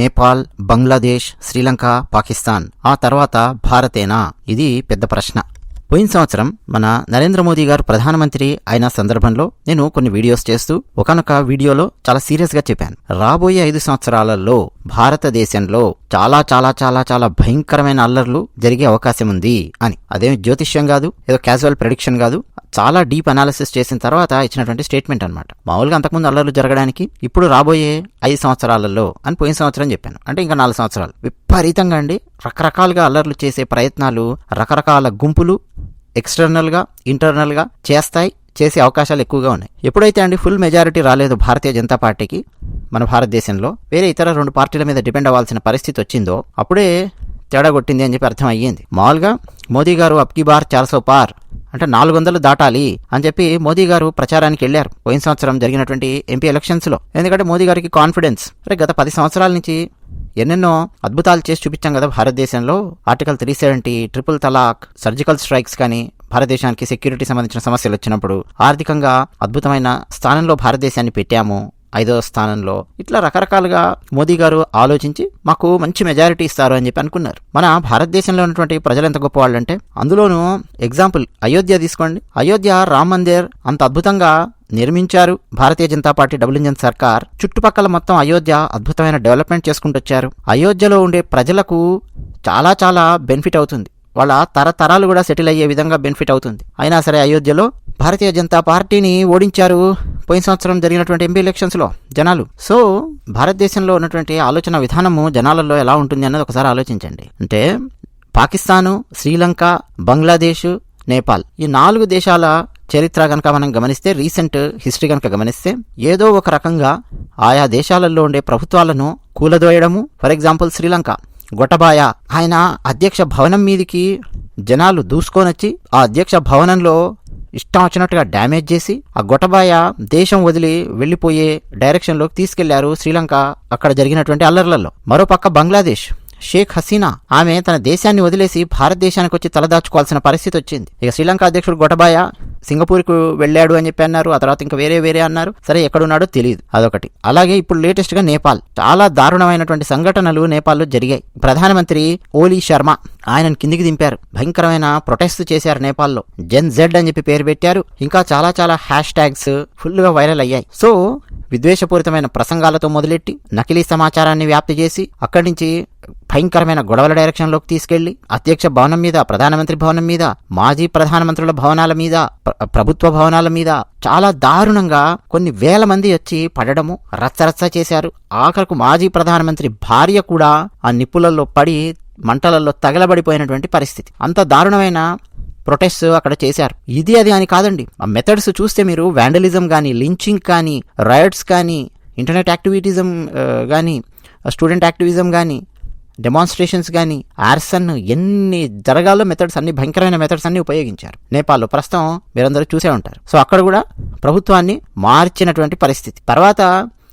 నేపాల్ బంగ్లాదేశ్ శ్రీలంక పాకిస్తాన్. ఆ తర్వాత భారతేనా? ఇది పెద్ద ప్రశ్న. పోయిన సంవత్సరం మన నరేంద్ర మోదీ గారు ప్రధానమంత్రి అయిన సందర్భంలో నేను కొన్ని వీడియోస్ చేస్తూ ఒకనొక వీడియోలో చాలా సీరియస్గా చెప్పాను. రాబోయే ఐదు సంవత్సరాలలో భారతదేశంలో చాలా చాలా చాలా చాలా భయంకరమైన అల్లర్లు జరిగే అవకాశం ఉంది అని. అదేమి జ్యోతిష్యం కాదు ఏదో క్యాజువల్ ప్రెడిక్షన్ కాదు. చాలా డీప్ అనాలిసిస్ చేసిన తర్వాత ఇచ్చినటువంటి స్టేట్మెంట్ అనమాట మామూలుగా అంతకుముందు అల్లర్లు జరగడానికి ఇప్పుడు రాబోయే ఐదు సంవత్సరాలలో అని పోయిన సంవత్సరం చెప్పాను. అంటే ఇంకా నాలుగు సంవత్సరాలు. విపరీతంగా అండి. రకరకాలుగా అల్లర్లు చేసే ప్రయత్నాలు రకరకాల గుంపులు ఎక్స్టర్నల్గా ఇంటర్నల్గా చేస్తాయి. చేసే అవకాశాలు ఎక్కువగా ఉన్నాయి. ఎప్పుడైతే అండి ఫుల్ మెజారిటీ రాలేదు భారతీయ జనతా పార్టీకి మన భారతదేశంలో వేరే ఇతర రెండు పార్టీల మీద డిపెండ్ అవ్వాల్సిన పరిస్థితి వచ్చిందో అప్పుడే తేడా కొట్టింది అని చెప్పి అర్థం అయ్యింది. మామూలుగా మోదీ గారు అప్కి బార్ చార్సో పార్ అంటే నాలుగు వందలు దాటాలి అని చెప్పి మోదీ గారు ప్రచారానికి వెళ్ళారు. పోయిన సంవత్సరం జరిగినటువంటి ఎంపీ ఎలక్షన్స్లో. ఎందుకంటే మోదీ గారికి కాన్ఫిడెన్స్. అంటే గత పది సంవత్సరాల నుంచి ఎన్నెన్నో అద్భుతాలు చేసి చూపించాం కదా భారతదేశంలో. Article three seventy triple talaq surgical strikes కానీ భారతదేశానికి సెక్యూరిటీ సంబంధించిన సమస్యలు వచ్చినప్పుడు ఆర్థికంగా అద్భుతమైన స్థానంలో భారతదేశాన్ని పెట్టాము. ఐదో స్థానంలో ఇట్లా రకరకాలుగా మోదీ గారు ఆలోచించి మాకు మంచి మెజారిటీ ఇస్తారు అని చెప్పి అనుకున్నారు. మన భారతదేశంలో ఉన్నటువంటి ప్రజలు ఎంత గొప్ప వాళ్ళంటే అందులోనూ ఎగ్జాంపుల్ అయోధ్య తీసుకోండి. అయోధ్య రామ్ మందిర్ అంత అద్భుతంగా నిర్మించారు Bharatiya Janata party double engine సర్కార్. చుట్టుపక్కల మొత్తం అయోధ్య అద్భుతమైన డెవలప్మెంట్ చేసుకుంటూ వచ్చారు. అయోధ్యలో ఉండే ప్రజలకు చాలా చాలా బెనిఫిట్ అవుతుంది. వాళ్ళ తరతరాలు కూడా సెటిల్ అయ్యే విధంగా బెనిఫిట్ అవుతుంది. అయినా సరే అయోధ్యలో భారతీయ జనతా పార్టీని ఓడించారు. పోయిన సంవత్సరం జరిగినటువంటి ఎంపీ ఎలక్షన్స్లో జనాలు. సో భారతదేశంలో ఉన్నటువంటి ఆలోచన విధానము జనాలలో ఎలా ఉంటుంది అన్నది ఒకసారి ఆలోచించండి. అంటే పాకిస్తాను శ్రీలంక బంగ్లాదేశ్ నేపాల్ ఈ నాలుగు దేశాల చరిత్ర కనుక మనం గమనిస్తే రీసెంట్ హిస్టరీ కనుక గమనిస్తే ఏదో ఒక రకంగా ఆయా దేశాలలో ఉండే ప్రభుత్వాలను కూలదోయడము. For example Sri Lanka. Gotabaya ఆయన అధ్యక్ష భవనం మీదికి జనాలు దూసుకొనొచ్చి ఆ అధ్యక్ష భవనంలో ఇష్టం వచ్చినట్టుగా డ్యామేజ్ చేసి ఆ గొటబాయ దేశం వదిలి వెళ్ళిపోయే డైరెక్షన్లోకి తీసుకెళ్ళారు శ్రీలంక అక్కడ జరిగినటువంటి అల్లర్లలో. మరోపక్క బంగ్లాదేశ్. షేక్ హసీనా ఆమె తన దేశాన్ని వదిలేసి భారతదేశానికి వచ్చి తలదాచుకోవాల్సిన పరిస్థితి వచ్చింది. ఇక శ్రీలంక అధ్యక్షుడు గొటబాయ సింగపూర్కు వెళ్ళాడు అని చెప్పి అన్నారు ఆ తర్వాత ఇంకా వేరే వేరే అన్నారు. సరే ఎక్కడున్నాడో తెలియదు అదొకటి. అలాగే ఇప్పుడు లేటెస్ట్గా నేపాల్. చాలా దారుణమైనటువంటి సంఘటనలు నేపాల్లో జరిగాయి. ప్రధానమంత్రి ఓలీ శర్మ ఆయనను కిందికి దింపారు. భయంకరమైన ప్రొటెస్ట్ చేశారు నేపాల్లో. జెన్ జెడ్ అని చెప్పి పేరు పెట్టారు. ఇంకా చాలా చాలా హ్యాష్ ట్యాగ్స్ ఫుల్గా వైరల్ అయ్యాయి. సో విద్వేషపూరితమైన ప్రసంగాలతో మొదలెట్టి నకిలీ సమాచారాన్ని వ్యాప్తి చేసి అక్కడి నుంచి భయంకరమైన గొడవల డైరెక్షన్లోకి తీసుకెళ్ళి అధ్యక్ష భవనం మీద ప్రధానమంత్రి భవనం మీద మాజీ ప్రధానమంత్రుల భవనాల మీద ప్రభుత్వ భవనాల మీద చాలా దారుణంగా కొన్ని వేల మంది వచ్చి పడడము రచ్చరచ్చ చేశారు. ఆఖరకు మాజీ ప్రధానమంత్రి భార్య కూడా ఆ నిప్పులలో పడి మంటలలో తగలబడిపోయినటువంటి పరిస్థితి. అంత దారుణమైన ప్రొటెస్ట్ అక్కడ చేశారు. ఇది అది అని కాదండి. ఆ మెథడ్స్ చూస్తే మీరు వ్యాండలిజం కానీ లించింగ్ కానీ రయట్స్ కానీ ఇంటర్నెట్ యాక్టివిటిజం uh, కానీ స్టూడెంట్ యాక్టివిజం కానీ డెమాన్స్ట్రేషన్స్ కానీ ఆర్సన్ ఎన్ని జరగాలో మెథడ్స్ అన్ని భయంకరమైన మెథడ్స్ అన్ని ఉపయోగించారు. నేపాల్లో ప్రస్తుతం మీరందరూ చూసే ఉంటారు. సో అక్కడ కూడా ప్రభుత్వాన్ని మార్చినటువంటి పరిస్థితి. తర్వాత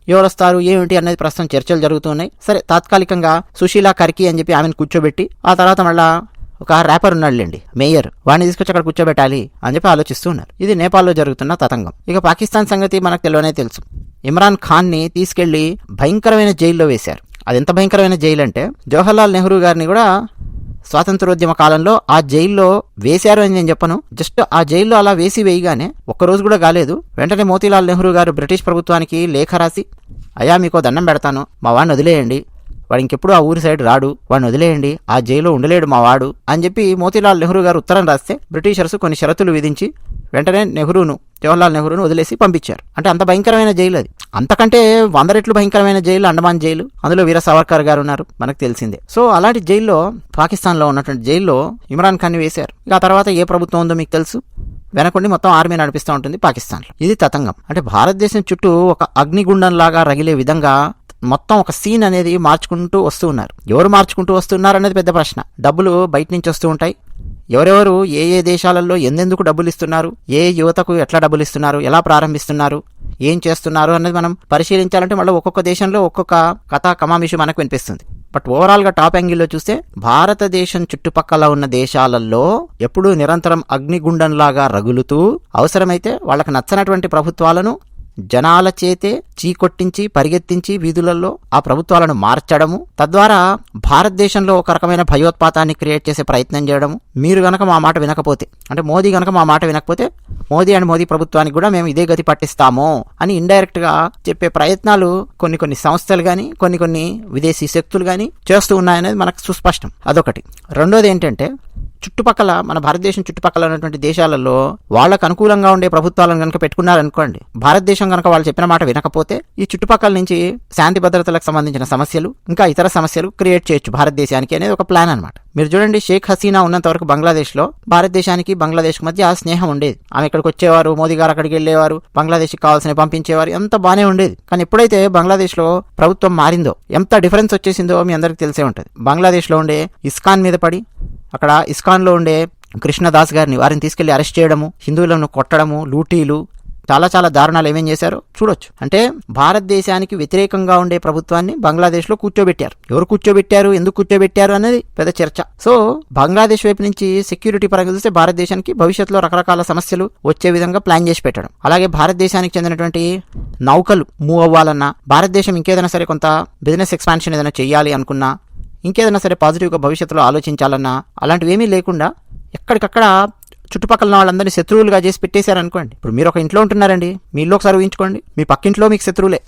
ఎవరు వస్తారు ఏమిటి అనేది ప్రస్తుతం చర్చలు జరుగుతున్నాయి సరే తాత్కాలికంగా సుశీలా కర్కి అని చెప్పి ఆమెను కూర్చోబెట్టి ఆ తర్వాత మళ్ళా ఒక ర్యాపర్ ఉన్నాడులేండి మేయర్. వాడిని తీసుకొచ్చి అక్కడ కూర్చోబెట్టాలి అని చెప్పి ఆలోచిస్తూ ఉన్నారు. ఇది నేపాల్లో జరుగుతున్న తతంగం. ఇక పాకిస్తాన్ సంగతి మనకు తెలియనే తెలుసు. ఇమ్రాన్ ఖాన్ని తీసుకెళ్ళి భయంకరమైన జైల్లో వేశారు. అది ఎంత భయంకరమైన జైలు అంటే జవహర్లాల్ నెహ్రూ గారిని కూడా స్వాతంత్రోద్యమ కాలంలో ఆ జైల్లో వేశారు అని నేను చెప్పను. జస్ట్ ఆ జైల్లో అలా వేసి వేయగానే ఒక్కరోజు కూడా కాలేదు. వెంటనే మోతీలాల్ నెహ్రూ గారు బ్రిటిష్ ప్రభుత్వానికి లేఖ రాసి అయ్యా మీకో దండం పెడతాను. మా వాడిని వదిలేయండి. వాడు ఇంకెప్పుడు ఆ ఊరి సైడ్ రాడు. వాడిని వదిలేయండి. ఆ జైల్లో ఉండలేడు మా వాడు అని చెప్పి మోతీలాల్ నెహ్రూ గారు ఉత్తరం రాస్తే బ్రిటిషర్స్ కొన్ని షరతులు విధించి వెంటనే నెహ్రూను జవహర్లాల్ నెహ్రూను వదిలేసి పంపించారు. అంటే అంత భయంకరమైన జైలు అది. అంతకంటే వంద రెట్లు భయంకరమైన జైలు అండమాన్ జైలు. అందులో వీర సావర్కర్ గారు ఉన్నారు మనకు తెలిసిందే. సో అలాంటి జైల్లో పాకిస్తాన్లో ఉన్నటువంటి జైల్లో ఇమ్రాన్ ఖాన్ వేశారు. ఇక ఆ తర్వాత ఏ ప్రభుత్వం ఉందో మీకు తెలుసు? వెనకుండి మొత్తం ఆర్మీ నడిపిస్తూ ఉంటుంది పాకిస్తాన్లో. ఇది తతంగం. అంటే భారతదేశం చుట్టూ ఒక అగ్నిగుండం లాగా రగిలే విధంగా మొత్తం ఒక సీన్ అనేది మార్చుకుంటూ వస్తూ ఉన్నారు. ఎవరు మార్చుకుంటూ వస్తున్నారు అనేది పెద్ద ప్రశ్న. డబ్బులు బయట నుంచి వస్తూ ఉంటాయి. ఎవరెవరు ఏ ఏ దేశాలలో ఎందెందుకు డబ్బులు ఇస్తున్నారు? ఏ యువతకు ఎట్లా డబ్బులు ఇస్తున్నారు? ఎలా ప్రారంభిస్తున్నారు? ఏం చేస్తున్నారు అనేది మనం పరిశీలించాలంటే మళ్ళీ ఒక్కొక్క దేశంలో ఒక్కొక్క కథ కమామిషు మనకు వినిపిస్తుంది. బట్ ఓవరాల్గా టాప్ యాంగిల్లో చూస్తే భారతదేశం చుట్టుపక్కల ఉన్న దేశాలలో ఎప్పుడూ నిరంతరం అగ్నిగుండంలాగా రగులుతూ అవసరమైతే వాళ్ళకి నచ్చనటువంటి ప్రభుత్వాలను జనాల చేతే చీకొట్టించి పరిగెత్తించి వీధులలో ఆ ప్రభుత్వాలను మార్చడము తద్వారా భారతదేశంలో ఒక రకమైన భయోత్పాతాన్ని క్రియేట్ చేసే ప్రయత్నం చేయడము. మీరు గనక మా మాట వినకపోతే అంటే మోదీ గనక మా మాట వినకపోతే మోదీ అండ్ మోదీ ప్రభుత్వానికి కూడా మేము ఇదే గతి పట్టిస్తాము అని ఇండైరెక్ట్గా చెప్పే ప్రయత్నాలు కొన్ని కొన్ని సంస్థలు కానీ కొన్ని కొన్ని విదేశీ శక్తులు కానీ చేస్తూ ఉన్నాయనేది మనకు సుస్పష్టం. అదొకటి. రెండోది ఏంటంటే చుట్టుపక్కల మన భారతదేశం చుట్టుపక్కల ఉన్నటువంటి దేశాలలో వాళ్ళకు అనుకూలంగా ఉండే ప్రభుత్వాలను కనుక పెట్టుకున్నారనుకోండి భారతదేశం కనుక వాళ్ళు చెప్పిన మాట వినకపోతే ఈ చుట్టుపక్కల నుంచి శాంతి భద్రతలకు సంబంధించిన సమస్యలు ఇంకా ఇతర సమస్యలు క్రియేట్ చేయొచ్చు భారతదేశానికి అనేది ఒక ప్లాన్ అనమాట మీరు చూడండి షేక్ హసీనా ఉన్నంత వరకు బంగ్లాదేశ్లో భారతదేశానికి బంగ్లాదేశ్ మధ్య ఆ స్నేహం ఉండేది. ఆమె ఇక్కడికి వచ్చేవారు మోదీ గారు అక్కడికి వెళ్ళేవారు బంగ్లాదేశ్కి కావాల్సిన పంపించేవారు ఎంత బాగానే ఉండేది. కానీ ఎప్పుడైతే బంగ్లాదేశ్లో ప్రభుత్వం మారిందో ఎంత డిఫరెన్స్ వచ్చేసిందో మీ అందరికీ తెలిసే ఉంటుంది. బంగ్లాదేశ్లో ఉండే ఇస్కాన్ మీద పడి అక్కడ ఇస్కాన్లో ఉండే కృష్ణదాస్ గారిని వారిని తీసుకెళ్ళి అరెస్ట్ చేయడము హిందువులను కొట్టడము లూటీలు చాలా చాలా దారుణాలు ఏమేం చేశారో చూడొచ్చు. అంటే భారతదేశానికి వ్యతిరేకంగా ఉండే ప్రభుత్వాన్ని బంగ్లాదేశ్లో కూర్చోబెట్టారు. ఎవరు కూర్చోబెట్టారు? ఎందుకు కూర్చోబెట్టారు అనేది పెద్ద చర్చ. సో బంగ్లాదేశ్ వైపు నుంచి సెక్యూరిటీ పరంగా చూస్తే భారతదేశానికి భవిష్యత్తులో రకరకాల సమస్యలు వచ్చే విధంగా ప్లాన్ చేసి పెట్టడం. అలాగే భారతదేశానికి చెందినటువంటి నౌకలు మూవ్ అవ్వాలన్నా భారతదేశం ఇంకేదైనా సరే కొంత బిజినెస్ ఎక్స్పాన్షన్ ఏదైనా చేయాలి అనుకున్నా ఇంకేదైనా సరే పాజిటివ్గా భవిష్యత్తులో ఆలోచించాలన్నా అలాంటివేమీ లేకుండా ఎక్కడికక్కడ చుట్టుపక్కల వాళ్ళందరినీ శత్రువులుగా చేసి పెట్టేశారనుకోండి. ఇప్పుడు మీరు ఒక ఇంట్లో ఉంటున్నారండి. మీ ఇల్లు ఒకసారి ఊహించుకోండి. మీ పక్కింట్లో మీకు శత్రువులే.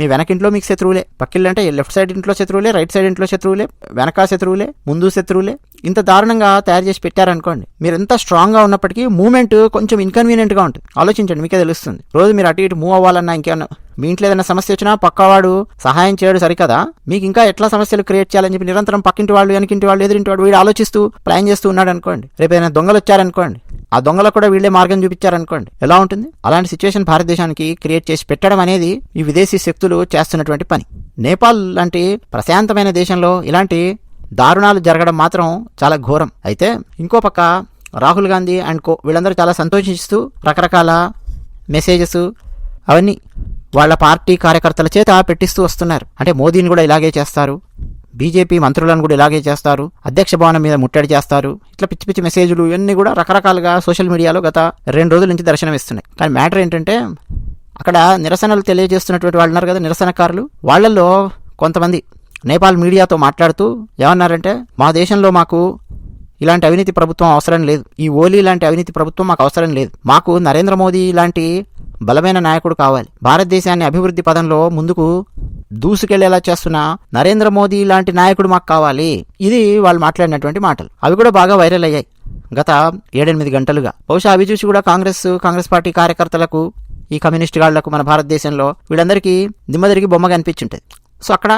మీ వెనకింట్లో మీకు శత్రువులే పక్కిళ్ళంటే లెఫ్ట్ సైడ్ ఇంట్లో శత్రువులే రైట్ సైడ్ ఇంట్లో శత్రువులే వెనక శత్రువులే ముందు శత్రువులే. ఇంత దారుణంగా తయారు చేసి పెట్టారనుకోండి మీరు ఎంత స్ట్రాంగ్గా ఉన్నప్పటికీ మూమెంట్ కొంచెం ఇన్కన్వీనియంట్గా ఉంటుంది. ఆలోచించండి మీకే తెలుస్తుంది. రోజు మీరు అటు ఇటు మూవ్ అవ్వాలన్నా ఇంకేమన్నా మీ ఇంట్లో ఏదైనా సమస్య వచ్చినా పక్కవాడు సహాయం చేయడు సరికదా? మీకు ఇంకా ఎట్లా సమస్యలు క్రియేట్ చేయాలని చెప్పి నిరంతరం పక్కింటి వాళ్ళు వెనకింటి వాళ్ళు ఎదురింటి వాడు వీడు ఆలోచిస్తూ ప్లాన్ చేస్తూ ఉన్నాడు అనుకోండి రేపు ఏదైనా దొంగలు వచ్చారనుకోండి ఆ దొంగలకు కూడా వీళ్ళే మార్గం చూపించారనుకోండి. ఎలా ఉంటుంది? అలాంటి సిచ్యువేషన్ భారతదేశానికి క్రియేట్ చేసి పెట్టడం అనేది ఈ విదేశీ శక్తులు చేస్తున్నటువంటి పని. నేపాల్ లాంటి ప్రశాంతమైన దేశంలో ఇలాంటి దారుణాలు జరగడం మాత్రం చాలా ఘోరం. అయితే ఇంకో పక్క రాహుల్ గాంధీ అండ్ కో వీళ్ళందరూ చాలా సంతోషిస్తూ రకరకాల మెసేజెస్ అవన్నీ వాళ్ళ పార్టీ కార్యకర్తల చేత పెట్టిస్తూ వస్తున్నారు. అంటే మోదీని కూడా ఇలాగే చేస్తారు. బీజేపీ మంత్రులను కూడా ఇలాగే చేస్తారు. అధ్యక్ష భవనం మీద ముట్టడి చేస్తారు. ఇట్లా పిచ్చి పిచ్చి మెసేజ్లు ఇవన్నీ కూడా రకరకాలుగా సోషల్ మీడియాలో గత రెండు రోజుల నుంచి దర్శనమిస్తున్నాయి కానీ మ్యాటర్ ఏంటంటే అక్కడ నిరసనలు తెలియజేస్తున్నటువంటి వాళ్ళు ఉన్నారు కదా నిరసనకారులు. వాళ్ళల్లో కొంతమంది నేపాల్ మీడియాతో మాట్లాడుతూ ఏమన్నారంటే మా దేశంలో మాకు ఇలాంటి అవినీతి ప్రభుత్వం అవసరం లేదు. ఈ ఓలీ లాంటి అవినీతి ప్రభుత్వం మాకు అవసరం లేదు. మాకు నరేంద్ర మోదీ లాంటి బలమైన నాయకుడు కావాలి. భారతదేశాన్ని అభివృద్ధి పదంలో ముందుకు దూసుకెళ్ళేలా చేస్తున్న నరేంద్ర మోదీ లాంటి నాయకుడు మాకు కావాలి. ఇది వాళ్ళు మాట్లాడినటువంటి మాటలు. అవి కూడా బాగా వైరల్ అయ్యాయి గత ఏడెనిమిది గంటలుగా. బహుశా అవి చూసి కూడా కాంగ్రెస్ కాంగ్రెస్ పార్టీ కార్యకర్తలకు ఈ కమ్యూనిస్ట్ గాళ్ళకు మన భారతదేశంలో వీళ్ళందరికీ దిమ్మదరికి బొమ్మగా అనిపించుంటుంది సో అక్కడ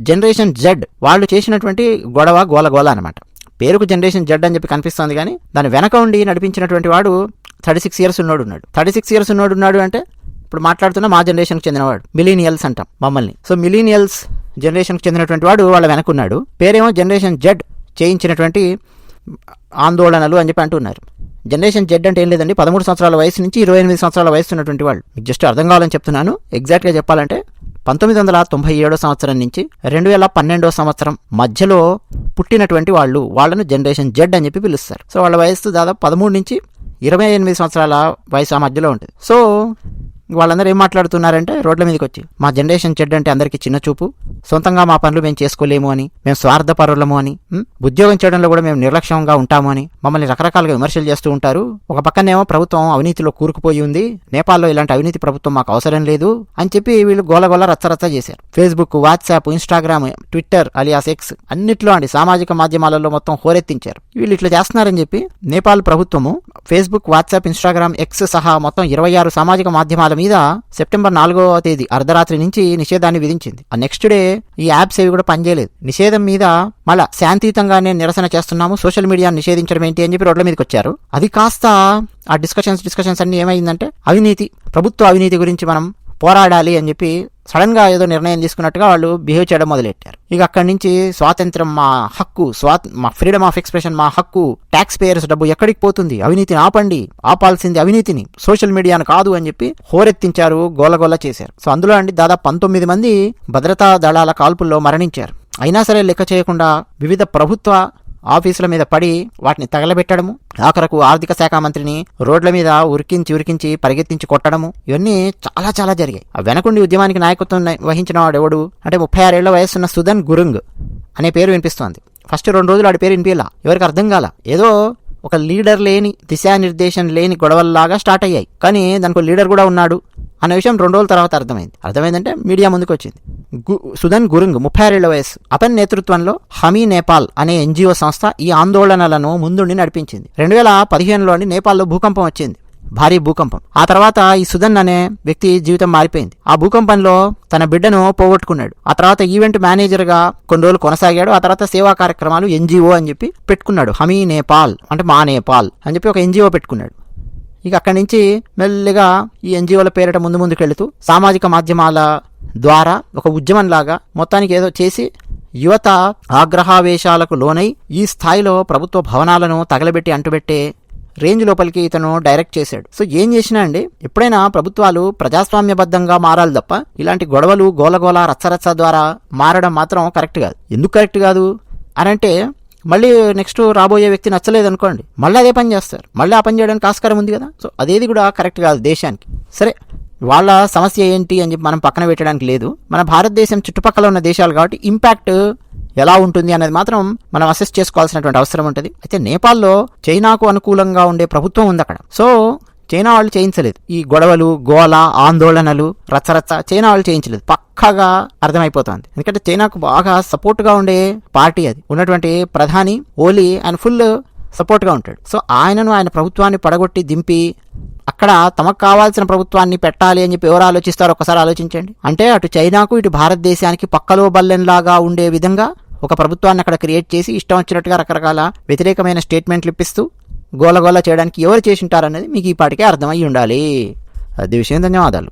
జనరేషన్ జెడ్ వాళ్ళు చేసినటువంటి గొడవ గోల గోల అనమాట పేరుకు జనరేషన్ జెడ్ అని చెప్పి కనిపిస్తోంది కానీ దాని వెనక ఉండి నడిపించినటువంటి వాడు థర్టీ సిక్స్ ఇయర్స్ ఉన్నోడు ఉన్నాడు. థర్టీ సిక్స్ ఇయర్స్ ఉన్నోడు ఉన్నాడు అంటే ఇప్పుడు మాట్లాడుతున్న మా జనరేషన్కి చెందినవాడు. మిలీనియల్స్ అంటాం మమ్మల్ని. సో మిలీనియల్స్ జనరేషన్కి చెందినటువంటి వాడు వాళ్ళ వెనకున్నాడు పేరేమో జనరేషన్ జెడ్ చేయించినటువంటి ఆందోళనలు అని చెప్పి అంటున్నారు. జనరేషన్ జెడ్ అంటే ఏం లేదండి పదమూడు సంవత్సరాల వయసు నుంచి ఇరవై ఎనిమిది సంవత్సరాల వయసు ఉన్నటువంటి వాళ్ళు. మీకు జస్ట్ అర్థం కావాలని చెప్తున్నాను. ఎగ్జాక్ట్గా చెప్పాలంటే పంతొమ్మిది వందల తొంభై ఏడో సంవత్సరం నుంచి రెండు వేల పన్నెండో సంవత్సరం మధ్యలో పుట్టినటువంటి వాళ్ళు వాళ్ళను జనరేషన్ జెడ్ అని చెప్పి పిలుస్తారు. సో వాళ్ళ వయసు దాదాపు పదమూడు నుంచి ఇరవై ఎనిమిది సంవత్సరాల వయసు ఆ మధ్యలో ఉంటుంది. సో వాళ్ళందరూ ఏం మాట్లాడుతున్నారంటే రోడ్ల మీదకి వచ్చి మా జనరేషన్ చెడ్ అంటే అందరికీ చిన్న చూపు. సొంతంగా మా పనులు మేము చేసుకోలేము అని మేము స్వార్థపరులము అని ఉద్యోగం చేయడంలో కూడా మేము నిర్లక్ష్యంగా ఉంటాము అని మమ్మల్ని రకరకాలుగా విమర్శలు చేస్తూ ఉంటారు. ఒక పక్కనేమో ప్రభుత్వం అవినీతిలో కూరుకుపోయి ఉంది. నేపాల్లో ఇలాంటి అవినీతి ప్రభుత్వం మాకు అవసరం లేదు అని చెప్పి వీళ్ళు గోలగోల రచ్చరచ్చ చేశారు. Facebook WhatsApp Instagram Twitter alias X అన్నిట్లో అండి సామాజిక మాధ్యమాలలో మొత్తం హోరెత్తించారు. వీళ్ళు ఇట్లా చేస్తున్నారని చెప్పి నేపాల్ ప్రభుత్వము ఫేస్బుక్ వాట్సాప్ ఇన్స్టాగ్రామ్ ఎక్స్ సహా మొత్తం ఇరవై ఆరు సామాజిక మాధ్యమాల మీద సెప్టెంబర్ నాలుగవ తేదీ అర్ధరాత్రి నుంచి నిషేధాన్ని విధించింది. ఆ నెక్స్ట్ డే ఈ యాప్స్ ఏవి కూడా పనిచేయలేదు నిషేధం మీద మళ్ళా శాంతియుతంగానే నిరసన చేస్తున్నాము. సోషల్ మీడియా నిషేధించడం ఏంటి అని చెప్పి రోడ్ల మీదకి వచ్చారు. అది కాస్త ఆ డిస్కషన్స్ డిస్కషన్స్ అన్ని ఏమైందంటే అవినీతి ప్రభుత్వ అవినీతి గురించి మనం పోరాడాలి అని చెప్పి సడన్గా ఏదో నిర్ణయం తీసుకున్నట్టుగా వాళ్ళు బిహేవ్ చేయడం మొదలెట్టారు. ఇక అక్కడి నుంచి స్వాతంత్రం మా హక్కు స్వా మా ఫ్రీడమ్ ఆఫ్ ఎక్స్ప్రెషన్ మా హక్కు ట్యాక్స్ పేయర్స్ డబ్బు ఎక్కడికి పోతుంది? అవినీతిని ఆపండి ఆపాల్సింది అవినీతిని. సోషల్ మీడియాను కాదు అని చెప్పి హోరెత్తించారు గోలగోల చేశారు. సో అందులో అండి దాదాపు పంతొమ్మిది మంది భద్రతా దళాల కాల్పుల్లో మరణించారు. అయినా సరే లెక్క చేయకుండా వివిధ ప్రభుత్వ ఆఫీసుల మీద పడి వాటిని తగలబెట్టడము ఆఖరకు ఆర్థిక శాఖ మంత్రిని రోడ్ల మీద ఉరికించి ఉరికించి పరిగెత్తించి కొట్టడము ఇవన్నీ చాలా చాలా జరిగాయి. ఆ వెనకుండి ఉద్యమానికి నాయకత్వం వహించిన వాడు ఎవడు? అంటే ముప్పై ఆరేళ్ళ వయసున్న సుధన్ గురుంగ్ అనే పేరు వినిపిస్తోంది. ఫస్ట్ రెండు రోజులు ఆడి పేరు వినిపించలా. ఎవరికి అర్థం కాల? ఏదో ఒక లీడర్ లేని దిశానిర్దేశం లేని గొడవల్లాగా స్టార్ట్ అయ్యాయి. కానీ దానికి లీడర్ కూడా ఉన్నాడు. అనే విషయం రెండు రోజుల తర్వాత అర్థమైంది. అర్థమైందంటే మీడియా ముందుకు వచ్చింది గు- సుధన్ గురుంగ్ ముప్పై ఆరేళ్ళ వయసు అతని నేతృత్వంలో హమీ నేపాల్ అనే ఎన్జిఓ సంస్థ ఈ ఆందోళనలను ముందుండి నడిపించింది. రెండు వేల పదిహేనులోని నేపాల్లో భూకంపం వచ్చింది. భారీ భూకంపం. ఆ తర్వాత ఈ సుధన్ అనే వ్యక్తి జీవితం మారిపోయింది. ఆ భూకంపంలో తన బిడ్డను పోగొట్టుకున్నాడు. ఆ తర్వాత ఈవెంట్ మేనేజర్గా కొన్ని రోజులు కొనసాగాడు. ఆ తర్వాత సేవా కార్యక్రమాలు ఎన్జిఓ అని చెప్పి పెట్టుకున్నాడు. హమీ నేపాల్ అంటే మా నేపాల్ అని చెప్పి ఒక ఎన్జిఓ పెట్టుకున్నాడు. ఇక అక్కడి నుంచి మెల్లిగా ఈ ఎన్జిఓల పేరిట ముందు ముందుకు వెళుతూ సామాజిక మాధ్యమాల ద్వారా ఒక ఉద్యమం లాగా మొత్తానికి ఏదో చేసి యువత ఆగ్రహావేశాలకు లోనై ఈ స్థాయిలో ప్రభుత్వ భవనాలను తగలబెట్టి అంటుబెట్టే రేంజ్ లోపలికి ఇతను డైరెక్ట్ చేశాడు. సో ఏం చేసినా అండి ఎప్పుడైనా ప్రభుత్వాలు ప్రజాస్వామ్యబద్ధంగా మారాలి తప్ప ఇలాంటి గొడవలు గోలగోల రచ్చరచ్చ ద్వారా మారడం మాత్రం కరెక్ట్ కాదు. ఎందుకు కరెక్ట్ కాదు? అనంటే మళ్ళీ నెక్స్ట్ రాబోయే వ్యక్తి నచ్చలేదు అనుకోండి మళ్ళీ అదే పని చేస్తారు. మళ్ళీ ఆ పని చేయడానికి ఆస్కారం ఉంది కదా. సో అదేది కూడా కరెక్ట్ కాదు దేశానికి. సరే వాళ్ళ సమస్య ఏంటి అని చెప్పి మనం పక్కన పెట్టడానికి లేదు. మన భారతదేశం చుట్టుపక్కల ఉన్న దేశాలు కాబట్టి ఇంపాక్ట్ ఎలా ఉంటుంది అనేది మాత్రం మనం అసెస్ చేసుకోవాల్సినటువంటి అవసరం ఉంటుంది. అయితే నేపాల్లో చైనాకు అనుకూలంగా ఉండే ప్రభుత్వం ఉంది అక్కడ. సో చైనా వాళ్ళు చేయించలేదు. ఈ గొడవలు గోల ఆందోళనలు రచ్చరచ్చ చైనా వాళ్ళు చేయించలేదు. పక్కగా అర్థమైపోతుంది. ఎందుకంటే చైనాకు బాగా సపోర్ట్గా ఉండే పార్టీ అది. ఉన్నటువంటి ప్రధాని ఓలీ ఆయన ఫుల్ సపోర్ట్గా ఉంటాడు. సో ఆయనను ఆయన ప్రభుత్వాన్ని పడగొట్టి దింపి అక్కడ తమకు కావాల్సిన ప్రభుత్వాన్ని పెట్టాలి అని చెప్పి ఎవరు ఆలోచిస్తారో ఒకసారి ఆలోచించండి. అంటే అటు చైనాకు ఇటు భారతదేశానికి పక్కలో బల్లెంలాగా ఉండే విధంగా ఒక ప్రభుత్వాన్ని అక్కడ క్రియేట్ చేసి ఇష్టం వచ్చినట్టుగా రకరకాల వ్యతిరేకమైన స్టేట్మెంట్లు ఇప్పిస్తూ గోలగోల చేయడానికి ఎవరు చేసి ఉంటారనేది మీకు ఈ పాటికే అర్థమై ఉండాలి. అది విషయం. ధన్యవాదాలు.